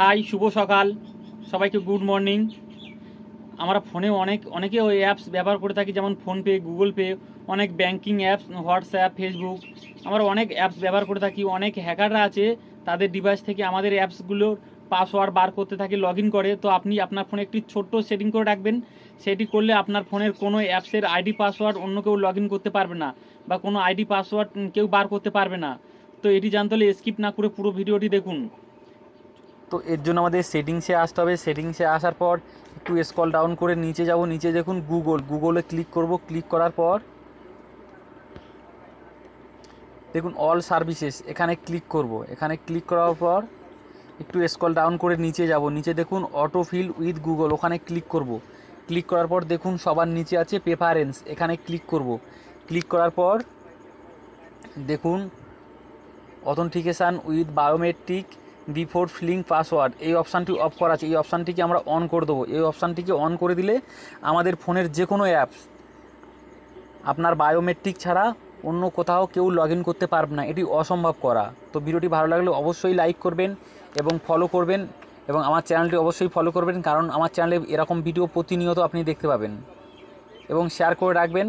High, শুভ সকাল। সবাইকে good morning আমরা ফোনে অনেক, অনেকে ওই অ্যাপস ব্যবহার করে থাকি, যেমন ফোনপে গুগল পে অনেক ব্যাংকিং অ্যাপস হোয়াটসঅ্যাপ ফেসবুক আমরা অনেক অ্যাপস ব্যবহার করে থাকি, অনেক হ্যাকাররা আছে, তাদের ডিভাইস থেকে আমাদের অ্যাপসগুলোর পাসওয়ার্ড বার করতে থাকে লগ করে। তো আপনি আপনার ফোনে একটি ছোট্ট সেটিং করে রাখবেন। সেটি করলে আপনার ফোনের কোনো অ্যাপসের আইডি পাসওয়ার্ড অন্য কেউ লগ করতে পারবে না, বা কোনো আইডি পাসওয়ার্ড কেউ বার করতে পারবে না। তো এটি জানতে হলে স্কিপ না করে পুরো ভিডিওটি দেখুন। তো এর জন্য আমাদের সেটিংসে আসতে হবে। সেটিংসে আসার পর একটু স্কল ডাউন করে নিচে যাব। নিচে দেখুন গুগল গুগলে ক্লিক করব। ক্লিক করার পর দেখুন অল সার্ভিসেস এখানে ক্লিক করব। এখানে ক্লিক করার পর একটু স্কল ডাউন করে নিচে যাব। নিচে দেখুন অটো ফিল উইথ গুগল ওখানে ক্লিক করব। ক্লিক করার পর দেখুন সবার নিচে আছে প্রেফারেন্স এখানে ক্লিক করব। ক্লিক করার পর দেখুন authentication with biometric before filling password এই অপশানটি অফ করা আছে। এই অপশানটিকে আমরা অন করে দেবো। এই অপশানটিকে অন করে দিলে আমাদের ফোনের যে কোনো অ্যাপস আপনার বায়োমেট্রিক ছাড়া অন্য কোথাও কেউ লগ ইন করতে পারবে না। এটি অসম্ভব করা। তো ভিডিওটি ভালো লাগলে অবশ্যই লাইক করবেন এবং ফলো করবেন এবং আমার চ্যানেলটি অবশ্যই ফলো করবেন, কারণ আমার চ্যানেলে এরকম ভিডিও প্রতিনিয়ত আপনি দেখতে পাবেন। এবং শেয়ার করে রাখবেন।